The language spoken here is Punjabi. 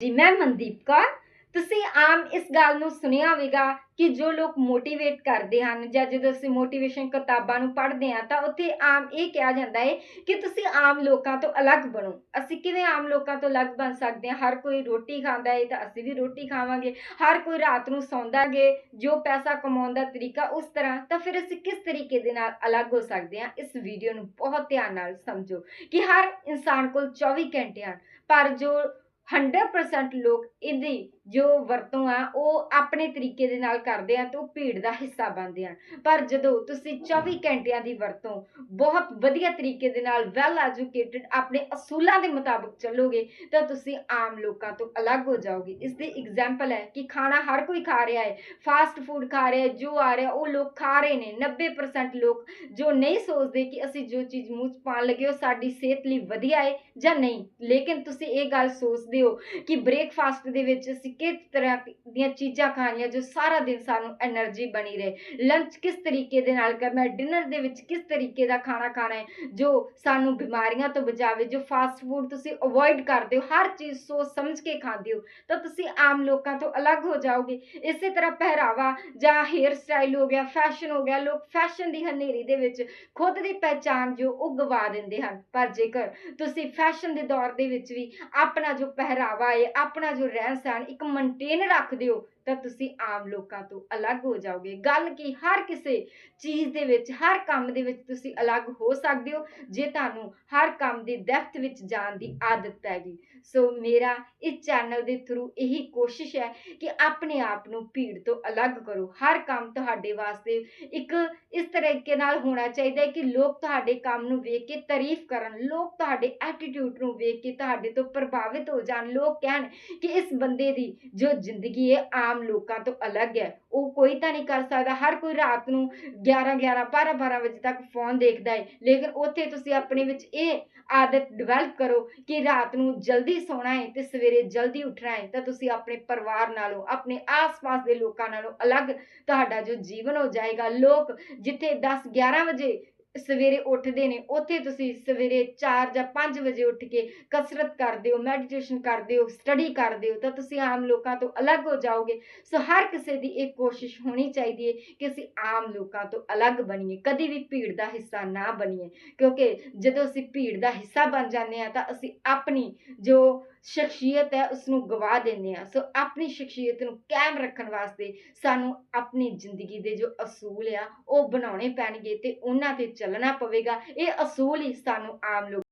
ਜੀ, ਮੈਂ ਮਨਦੀਪ ਕੌਰ। ਤੁਸੀਂ ਆਮ ਇਸ ਗੱਲ ਨੂੰ ਸੁਣਿਆ ਹੋਵੇਗਾ ਕਿ ਜੋ ਲੋਕ ਮੋਟੀਵੇਟ ਕਰਦੇ ਹਨ ਜਾਂ ਜਦੋਂ ਅਸੀਂ ਮੋਟੀਵੇਸ਼ਨ ਕਿਤਾਬਾਂ ਨੂੰ ਪੜ੍ਹਦੇ ਹਾਂ ਤਾਂ ਉੱਥੇ ਆਮ ਇਹ ਕਿਹਾ ਜਾਂਦਾ ਹੈ ਕਿ ਤੁਸੀਂ ਆਮ ਲੋਕਾਂ ਤੋਂ ਅਲੱਗ ਬਣੋ। ਅਸੀਂ ਕਿਵੇਂ ਆਮ ਲੋਕਾਂ ਤੋਂ ਅਲੱਗ ਬਣ ਸਕਦੇ ਹਾਂ? ਹਰ ਕੋਈ ਰੋਟੀ ਖਾਂਦਾ ਹੈ ਤਾਂ ਅਸੀਂ ਵੀ ਰੋਟੀ ਖਾਵਾਂਗੇ। ਹਰ ਕੋਈ ਰਾਤ ਨੂੰ ਸੌਂਦਾ ਗੇ ਜੋ ਪੈਸਾ ਕਮਾਉਣ ਦਾ ਤਰੀਕਾ ਉਸ ਤਰ੍ਹਾਂ, ਤਾਂ ਫਿਰ ਅਸੀਂ ਕਿਸ ਤਰੀਕੇ ਦੇ ਨਾਲ ਅਲੱਗ ਹੋ ਸਕਦੇ ਹਾਂ? ਇਸ ਵੀਡੀਓ ਨੂੰ ਬਹੁਤ ਧਿਆਨ ਨਾਲ ਸਮਝੋ ਕਿ ਹਰ ਇਨਸਾਨ ਕੋਲ 24 ਘੰਟੇ ਹਨ। ਪਰ ਜੋ 100% ਲੋਕ ਇਹਦੀ ਜੋ ਵਰਤੋਂ ਆ, ਉਹ ਆਪਣੇ ਤਰੀਕੇ ਦੇ ਨਾਲ ਕਰਦੇ ਆ ਤੇ ਉਹ ਭੀੜ ਦਾ ਹਿੱਸਾ ਬਣਦੇ ਆ। ਪਰ ਜਦੋਂ ਤੁਸੀਂ 24 ਘੰਟਿਆਂ ਦੀ ਵਰਤੋਂ ਬਹੁਤ ਵਧੀਆ ਤਰੀਕੇ ਦੇ ਨਾਲ ਵੈਲ ਐਜੂਕੇਟਿਡ ਆਪਣੇ ਅਸੂਲਾਂ ਦੇ ਮੁਤਾਬਕ ਚੱਲੋਗੇ, ਤਾਂ ਤੁਸੀਂ ਆਮ ਲੋਕਾਂ ਤੋਂ ਅਲੱਗ ਹੋ ਜਾਓਗੇ। ਇਸ ਦੀ ਐਗਜ਼ਾਮਪਲ ਹੈ ਕਿ ਖਾਣਾ ਹਰ ਕੋਈ ਖਾ ਰਿਹਾ ਹੈ ਫਾਸਟ ਫੂਡ ਖਾ ਰਿਹਾ ਹੈ, ਜੋ ਆ ਰਿਹਾ ਉਹ ਲੋਕ ਖਾ ਰਹੇ ਨੇ। 90% ਲੋਕ ਜੋ ਨਹੀਂ ਸੋਚਦੇ ਕਿ ਅਸੀਂ ਜੋ ਚੀਜ਼ ਮੂੰਹ 'ਚ ਪਾਉਣ ਲੱਗੇ ਉਹ ਸਾਡੀ ਸਿਹਤ ਲਈ ਵਧੀਆ ਹੈ ਜਾਂ ਨਹੀਂ। ਲੇਕਿਨ ਤੁਸੀਂ ਇਹ ਗੱਲ ਸੋਚਦੇ ਸਕਦੇ ਹੋ ਕਿ ਬ੍ਰੇਕਫਾਸਟ ਦੇ ਵਿੱਚ ਅਸੀਂ ਕਿਸ ਤਰ੍ਹਾਂ ਦੀਆਂ ਚੀਜ਼ਾਂ ਖਾਣੀਆਂ ਜੋ ਸਾਰਾ ਦਿਨ ਸਾਨੂੰ એનર્ਜੀ ਬਣੀ ਰਹੇ। ਲੰਚ ਕਿਸ ਤਰੀਕੇ ਦੇ ਨਾਲ ਕਰਨਾ ਹੈ ਡਿਨਰ ਦੇ ਵਿੱਚ ਕਿਸ ਤਰੀਕੇ ਦਾ ਖਾਣਾ ਖਾਣਾ ਹੈ, ਜੋ ਸਾਨੂੰ ਬਿਮਾਰੀਆਂ ਤੋਂ ਬਚਾਵੇ, ਜੋ ਫਾਸਟ ਫੂਡ ਤੁਸੀਂ ਅਵੋਇਡ ਕਰਦੇ ਹੋ, ਹਰ ਚੀਜ਼ ਸੋਚ ਸਮਝ ਕੇ ਖਾਂਦੇ ਹੋ, ਤਾਂ ਤੁਸੀਂ ਆਮ ਲੋਕਾਂ ਤੋਂ ਅਲੱਗ ਹੋ ਜਾਓਗੇ। ਇਸੇ ਤਰ੍ਹਾਂ ਪਹਿਰਾਵਾ ਜਾਂ ਹੇਅਰ ਸਟਾਈਲ ਹੋ ਗਿਆ ਫੈਸ਼ਨ ਹੋ ਗਿਆ, ਲੋਕ ਫੈਸ਼ਨ ਦੀ ਹਨੇਰੀ ਦੇ ਵਿੱਚ ਖੁਦ ਦੀ ਪਹਿਚਾਨ ਜੋ ਉਹ ਗਵਾ ਦਿੰਦੇ ਹਨ। ਪਰ ਜੇਕਰ ਤੁਸੀਂ ਫੈਸ਼ਨ ਦੇ ਦੌਰ ਦੇ ਵਿੱਚ ਵੀ ਆਪਣਾ ਜੋ ਪਹਿਰਾਵਾ ਹੈ ਆਪਣਾ ਜੋ ਰਹਿਣ ਸਹਿਣ ਇੱਕ ਮੇਨਟੇਨ ਰੱਖ ਦਿਓ। ਤਾਂ ਤੁਸੀਂ ਆਮ ਲੋਕਾਂ ਤੋਂ ਅਲੱਗ ਹੋ ਜਾਓਗੇ। ਗੱਲ ਕੀ, ਹਰ ਕਿਸੇ ਚੀਜ਼ ਦੇ ਵਿੱਚ, ਹਰ ਕੰਮ ਦੇ ਵਿੱਚ ਤੁਸੀਂ ਅਲੱਗ ਹੋ ਸਕਦੇ ਹੋ, ਜੇ ਤੁਹਾਨੂੰ ਹਰ ਕੰਮ ਦੀ ਡੈਪਥ ਵਿੱਚ ਜਾਣ ਦੀ ਆਦਤ ਪੈ ਗਈ। ਸੋ ਮੇਰਾ ਇਸ ਚੈਨਲ ਦੇ ਥਰੂ ਇਹੀ ਕੋਸ਼ਿਸ਼ ਹੈ ਕਿ ਆਪਣੇ ਆਪ ਨੂੰ ਭੀੜ ਤੋਂ ਅਲੱਗ ਕਰੋ। ਹਰ ਕੰਮ ਤੁਹਾਡੇ ਵਾਸਤੇ ਇੱਕ ਇਸ ਤਰੀਕੇ ਨਾਲ ਹੋਣਾ ਚਾਹੀਦਾ ਹੈ ਕਿ ਲੋਕ ਤੁਹਾਡੇ ਕੰਮ ਨੂੰ ਵੇਖ ਕੇ ਤਾਰੀਫ ਕਰਨ, ਲੋਕ ਤੁਹਾਡੇ ਐਟੀਟਿਊਡ ਨੂੰ ਵੇਖ ਕੇ ਤੁਹਾਡੇ ਤੋਂ ਪ੍ਰਭਾਵਿਤ ਹੋ ਜਾਣ, ਲੋਕ ਕਹਿਣ ਕਿ ਇਸ ਬੰਦੇ ਦੀ ਜੋ ਜ਼ਿੰਦਗੀ ਹੈ, ਆਮ ਆਮ ਲੋਕਾਂ ਤੋਂ ਅਲੱਗ ਹੈ। ਉਹ ਕੋਈ ਤਾਂ ਨਹੀਂ ਕਰ ਸਕਦਾ। ਹਰ ਕੋਈ ਰਾਤ ਨੂੰ 11 11 12 12 ਵਜੇ ਤੱਕ ਫੋਨ ਦੇਖਦਾ ਹੈ। ਲੇਕਿਨ ਉੱਥੇ ਤੁਸੀਂ ਆਪਣੇ ਵਿੱਚ ਇਹ ਆਦਤ ਡਿਵੈਲਪ ਕਰੋ ਕਿ ਰਾਤ ਨੂੰ ਜਲਦੀ ਸੌਣਾ ਹੈ ਤੇ ਸਵੇਰੇ ਜਲਦੀ ਉੱਠਣਾ ਹੈ। ਤਾਂ ਤੁਸੀਂ ਆਪਣੇ ਪਰਿਵਾਰ ਨਾਲੋਂ, ਆਪਣੇ ਆਸ-ਪਾਸ ਦੇ ਲੋਕਾਂ ਨਾਲੋਂ ਅਲੱਗ ਤੁਹਾਡਾ ਜੋ ਜੀਵਨ ਹੋ ਜਾਏਗਾ। ਲੋਕ ਜਿੱਥੇ 10 11 ਵਜੇ ਸਵੇਰੇ ਉੱਠਦੇ ਨੇ, ਉੱਥੇ ਤੁਸੀਂ ਸਵੇਰੇ 4 ਜਾਂ 5 ਵਜੇ ਉੱਠ ਕੇ ਕਸਰਤ ਕਰਦੇ ਹੋ ਮੈਡੀਟੇਸ਼ਨ ਕਰਦੇ ਹੋ ਸਟੱਡੀ ਕਰਦੇ ਹੋ, ਤਾਂ ਤੁਸੀਂ ਆਮ ਲੋਕਾਂ ਤੋਂ ਅਲੱਗ ਹੋ ਜਾਓਗੇ। ਸੋ ਹਰ ਕਿਸੇ ਦੀ ਇਹ ਕੋਸ਼ਿਸ਼ ਹੋਣੀ ਚਾਹੀਦੀ ਹੈ ਕਿ ਅਸੀਂ ਆਮ ਲੋਕਾਂ ਤੋਂ ਅਲੱਗ ਬਣੀਏ, ਕਦੀ ਵੀ ਭੀੜ ਦਾ ਹਿੱਸਾ ਨਾ ਬਣੀਏ। ਕਿਉਂਕਿ ਜਦੋਂ ਅਸੀਂ ਭੀੜ ਦਾ ਹਿੱਸਾ ਬਣ ਜਾਂਦੇ ਆ ਤਾਂ ਅਸੀਂ ਆਪਣੀ ਜੋ ਸ਼ਖਸੀਅਤ ਹੈ ਉਸ ਨੂੰ ਗਵਾ ਦਿੰਦੇ ਆ ਸੋ ਆਪਣੀ ਸ਼ਖਸੀਅਤ ਨੂੰ ਕਾਇਮ ਰੱਖਣ ਵਾਸਤੇ ਸਾਨੂੰ ਆਪਣੀ ਜ਼ਿੰਦਗੀ ਦੇ ਜੋ ਅਸੂਲ ਆ, ਉਹ ਬਣਾਉਣੇ ਪੈਣਗੇ ਤੇ ਉਹਨਾਂ ਤੇ ਚੱਲਣਾ ਪਵੇਗਾ। ਇਹ ਅਸੂਲ ਹੀ ਸਾਨੂੰ ਆਮ ਲੋਕ